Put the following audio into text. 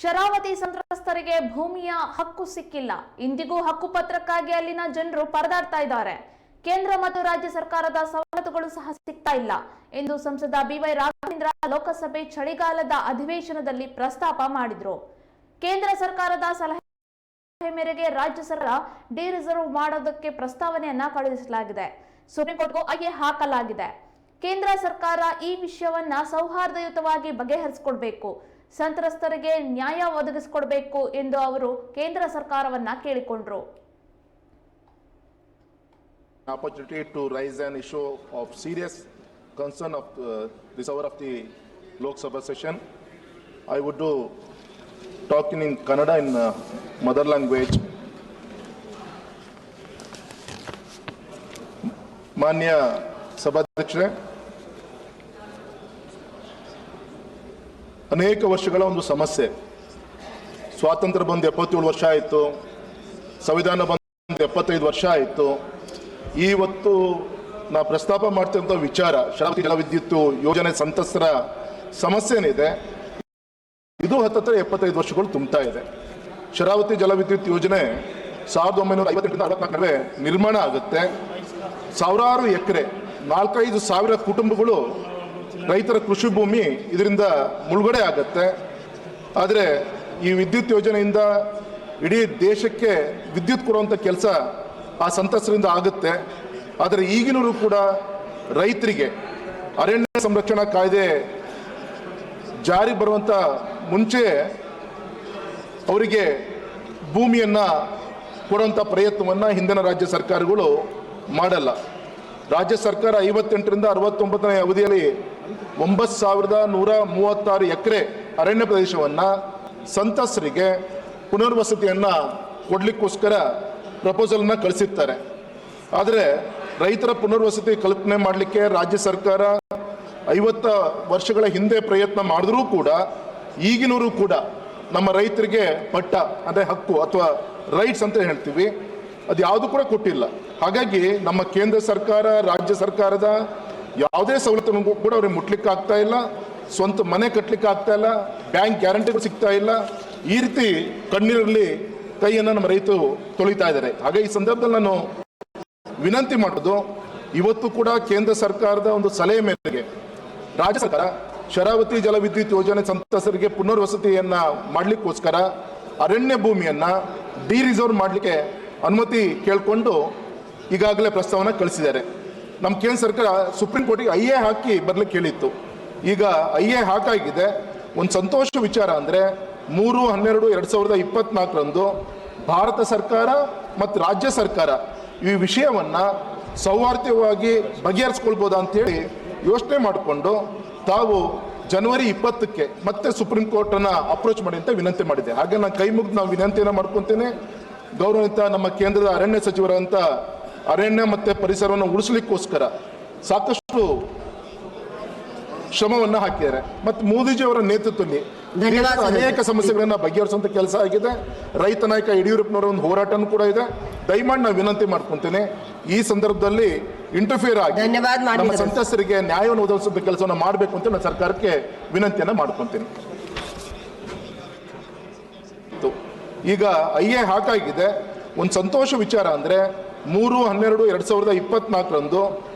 ಶರಾವತಿ ಸಂತ್ರಸ್ತರಿಗೆ ಭೂಮಿಯ ಹಕ್ಕು ಸಿಕ್ಕಿಲ್ಲ. ಇಂದಿಗೂ ಹಕ್ಕುಪತ್ರಕ್ಕಾಗಿ ಅಲ್ಲಿನ ಜನರು ಪರದಾಡ್ತಾ ಇದ್ದಾರೆ. ಕೇಂದ್ರ ಮತ್ತು ರಾಜ್ಯ ಸರ್ಕಾರದ ಸವಲತ್ತುಗಳು ಸಹ ಸಿಗ್ತಾ ಇಲ್ಲ. ಎಂದು ಸಂಸದ ಬಿವೈ ರಾಘವೇಂದ್ರ ಲೋಕಸಭೆ ಚಳಿಗಾಲದ ಅಧಿವೇಶನದಲ್ಲಿ ಪ್ರಸ್ತಾಪ ಮಾಡಿದ್ರು. ಕೇಂದ್ರ ಸರ್ಕಾರದ ಸಲಹೆ ಮೇರೆಗೆ ರಾಜ್ಯ ಸರ್ಕಾರ ಡಿ ರಿಸರ್ವ್ ಮಾಡೋದಕ್ಕೆ ಪ್ರಸ್ತಾವನೆಯನ್ನ ಕಳುಹಿಸಲಾಗಿದೆ. ಸುಪ್ರೀಂ ಕೋರ್ಟ್ಗೂ ಅಯ್ಯೆ ಹಾಕಲಾಗಿದೆ. ಕೇಂದ್ರ ಸರ್ಕಾರ ಈ ವಿಷಯವನ್ನ ಸೌಹಾರ್ದಯುತವಾಗಿ ಬಗೆಹರಿಸಿಕೊಡ್ಬೇಕು. ಸಂತ್ರಸ್ತರಿಗೆ ನ್ಯಾಯ ಒದಗಿಸಿಕೊಡಬೇಕು ಎಂದು ಅವರು ಕೇಂದ್ರ ಸರ್ಕಾರವನ್ನ ಕೇಳಿಕೊಂಡರು opportunity to raise an issue of serious concern of uh, this hour of the Lok Sabha session. I would do talking in Kannada in uh, mother language. ಮಾನ್ಯ ಸಭಾಧ್ಯಕ್ಷರೇ ಅನೇಕ ವರ್ಷಗಳ ಒಂದು ಸಮಸ್ಯೆ. ಸ್ವಾತಂತ್ರ್ಯ ಬಂದು ಎಪ್ಪತ್ತೇಳು ವರ್ಷ ಆಯಿತು. ಸಂವಿಧಾನ ಬಂದು ಎಪ್ಪತ್ತೈದು ವರ್ಷ ಆಯಿತು. ಇವತ್ತು ನಾ ಪ್ರಸ್ತಾಪ ಮಾಡ್ತಿರುವಂಥ ವಿಚಾರ, ಶರಾವತಿ ಜಲವಿದ್ಯುತ್ ಯೋಜನೆ ಸಂತಸ್ತರ ಸಮಸ್ಯೆ ಏನಿದೆ ಇದು ಹತ್ತತ್ರ ಎಪ್ಪತ್ತೈದು ವರ್ಷಗಳು ತುಂಬ್ತಾ ಇದೆ. ಶರಾವತಿ ಜಲವಿದ್ಯುತ್ ಯೋಜನೆ ಸಾವಿರದ ಒಂಬೈನೂರ ಐವತ್ತೆಂಟರಿಂದ ಅರವತ್ನಾಲ್ಕು ನಿರ್ಮಾಣ ಆಗುತ್ತೆ. ಸಾವಿರಾರು ಎಕರೆ, ನಾಲ್ಕೈದು ಸಾವಿರ ಕುಟುಂಬಗಳು ರೈತರ ಕೃಷಿ ಭೂಮಿ ಇದರಿಂದ ಮುಳುಗಡೆ ಆಗುತ್ತೆ. ಆದರೆ ಈ ವಿದ್ಯುತ್ ಯೋಜನೆಯಿಂದ ಇಡೀ ದೇಶಕ್ಕೆ ವಿದ್ಯುತ್ ಕೊಡುವಂಥ ಕೆಲಸ ಆ ಸಂತಸರಿಂದ ಆಗುತ್ತೆ. ಆದರೆ ಈಗಿನವರು ಕೂಡ ರೈತರಿಗೆ ಅರಣ್ಯ ಸಂರಕ್ಷಣಾ ಕಾಯ್ದೆ ಜಾರಿ ಬರುವಂಥ ಮುಂಚೆ ಅವರಿಗೆ ಭೂಮಿಯನ್ನು ಕೊಡುವಂಥ ಪ್ರಯತ್ನವನ್ನು ಹಿಂದಿನ ರಾಜ್ಯ ಸರ್ಕಾರಗಳು ಮಾಡಲ್ಲ. ರಾಜ್ಯ ಸರ್ಕಾರ ಐವತ್ತೆಂಟರಿಂದ ಅರವತ್ತೊಂಬತ್ತನೇ ಅವಧಿಯಲ್ಲಿ ಒಂಬತ್ತು ಸಾವಿರದ ನೂರ ಮೂವತ್ತಾರು ಎಕರೆ ಅರಣ್ಯ ಪ್ರದೇಶವನ್ನು ಸಂತಸ್ತರಿಗೆ ಪುನರ್ವಸತಿಯನ್ನು ಕೊಡಲಿಕ್ಕೋಸ್ಕರ ಪ್ರಪೋಸಲನ್ನು ಕಳಿಸಿರ್ತಾರೆ. ಆದರೆ ರೈತರ ಪುನರ್ವಸತಿ ಕಲ್ಪನೆ ಮಾಡಲಿಕ್ಕೆ ರಾಜ್ಯ ಸರ್ಕಾರ ಐವತ್ತ ವರ್ಷಗಳ ಹಿಂದೆ ಪ್ರಯತ್ನ ಮಾಡಿದ್ರೂ ಕೂಡ ಈಗಿನವರು ಕೂಡ ನಮ್ಮ ರೈತರಿಗೆ ಪಟ್ಟ, ಅಂದರೆ ಹಕ್ಕು ಅಥವಾ ರೈಟ್ಸ್ ಅಂತ ಹೇಳ್ತೀವಿ ಅದು ಯಾವುದು ಕೂಡ ಕೊಟ್ಟಿಲ್ಲ. ಹಾಗಾಗಿ ನಮ್ಮ ಕೇಂದ್ರ ಸರ್ಕಾರ, ರಾಜ್ಯ ಸರ್ಕಾರದ ಯಾವುದೇ ಸವಲತ್ತನ್ನು ಕೂಡ ಅವ್ರಿಗೆ ಮುಟ್ಲಿಕ್ಕೆ ಆಗ್ತಾ ಇಲ್ಲ. ಸ್ವಂತ ಮನೆ ಕಟ್ಟಲಿಕ್ಕೆ ಆಗ್ತಾ ಇಲ್ಲ. ಬ್ಯಾಂಕ್ ಗ್ಯಾರಂಟಿ ಸಿಗ್ತಾ ಇಲ್ಲ. ಈ ರೀತಿ ಕಣ್ಣೀರಲ್ಲಿ ಕೈಯನ್ನು ನಮ್ಮ ರೈತರು ತೊಳಿತಾ ಇದ್ದಾರೆ. ಹಾಗೆ ಈ ಸಂದರ್ಭದಲ್ಲಿ ನಾನು ವಿನಂತಿ ಮಾಡೋದು ಇವತ್ತು ಕೂಡ ಕೇಂದ್ರ ಸರ್ಕಾರದ ಒಂದು ಸಲಹೆ ಮೇರೆಗೆ ರಾಜ್ಯ ಸರ್ಕಾರ ಶರಾವತಿ ಜಲವಿದ್ಯುತ್ ಯೋಜನೆ ಸಂತ್ರಸ್ತರಿಗೆ ಪುನರ್ವಸತಿಯನ್ನು ಮಾಡಲಿಕ್ಕೋಸ್ಕರ ಅರಣ್ಯ ಭೂಮಿಯನ್ನು ಡಿ ರಿಸರ್ವ್ ಮಾಡಲಿಕ್ಕೆ ಅನುಮತಿ ಕೇಳಿಕೊಂಡು ಈಗಾಗಲೇ ಪ್ರಸ್ತಾವನೆ ಕಳಿಸಿದ್ದಾರೆ. ನಮ್ಮ ಕೇಂದ್ರ ಸರ್ಕಾರ ಸುಪ್ರೀಂ ಕೋರ್ಟಿಗೆ ಐ ಎ ಹಾಕಿ ಬರ್ಲಿಕ್ಕೆ ಹೇಳಿತ್ತು. ಈಗ ಐ ಎ ಹಾಕಾಗಿದೆ. ಒಂದು ಸಂತೋಷ ವಿಚಾರ ಅಂದರೆ ಮೂರು, ಹನ್ನೆರಡು, ಎರಡು ಸಾವಿರದ ಇಪ್ಪತ್ನಾಲ್ಕರಂದು ಭಾರತ ಸರ್ಕಾರ ಮತ್ತು ರಾಜ್ಯ ಸರ್ಕಾರ ಈ ವಿಷಯವನ್ನು ಸೌಹಾರ್ದವಾಗಿ ಬಗೆಹರಿಸ್ಕೊಳ್ಬೋದಾ ಅಂತೇಳಿ ಯೋಚನೆ ಮಾಡಿಕೊಂಡು ತಾವು ಜನವರಿ ಇಪ್ಪತ್ತಕ್ಕೆ ಮತ್ತೆ ಸುಪ್ರೀಂ ಕೋರ್ಟನ್ನು ಅಪ್ರೋಚ್ ಮಾಡಿ ಅಂತ ವಿನಂತಿ ಮಾಡಿದೆ. ಹಾಗೆ ನಾನು ಕೈ ಮುಗಿದು ನಾವು ವಿನಂತಿಯನ್ನು ಮಾಡ್ಕೊತೇನೆ. ಗೌರವಿತ ನಮ್ಮ ಕೇಂದ್ರದ ಅರಣ್ಯ ಸಚಿವರಂತ ಅರಣ್ಯ ಮತ್ತೆ ಪರಿಸರವನ್ನು ಉಳಿಸ್ಲಿಕ್ಕೋಸ್ಕರ ಸಾಕಷ್ಟು ಶ್ರಮವನ್ನು ಹಾಕಿದ್ದಾರೆ. ಮತ್ತು ಮೋದಿಜಿಯವರ ನೇತೃತ್ವದಲ್ಲಿ ಅನೇಕ ಸಮಸ್ಯೆಗಳನ್ನು ಬಗೆಹರಿಸುವಂಥ ಕೆಲಸ ಆಗಿದೆ. ರೈತ ನಾಯಕ ಯಡಿಯೂರಪ್ಪನವರ ಒಂದು ಹೋರಾಟನೂ ಕೂಡ ಇದೆ. ದಯಮಾಡಿ ನಾವು ವಿನಂತಿ ಮಾಡ್ಕೊತೇನೆ ಈ ಸಂದರ್ಭದಲ್ಲಿ ಇಂಟರ್ಫಿಯರ್ ಆಗಿ ನಮ್ಮ ಸಂತಸರಿಗೆ ಸಂತ್ರಸ್ತರಿಗೆ ನ್ಯಾಯವನ್ನು ಒದಗಿಸುವಂಥ ಕೆಲಸವನ್ನು ಮಾಡಬೇಕು ಅಂತ ನಾನು ಸರ್ಕಾರಕ್ಕೆ ವಿನಂತಿಯನ್ನು ಮಾಡ್ಕೊತೇನೆ. ಈಗ ಐ ಎ ಹಾಕಾಗಿದೆ ಒಂದು ಸಂತೋಷ ವಿಚಾರ ಅಂದ್ರೆ ಮೂರು ಹನ್ನೆರಡು ಎರಡು ಸಾವಿರದ ಇಪ್ಪತ್ನಾಲ್ಕರಂದು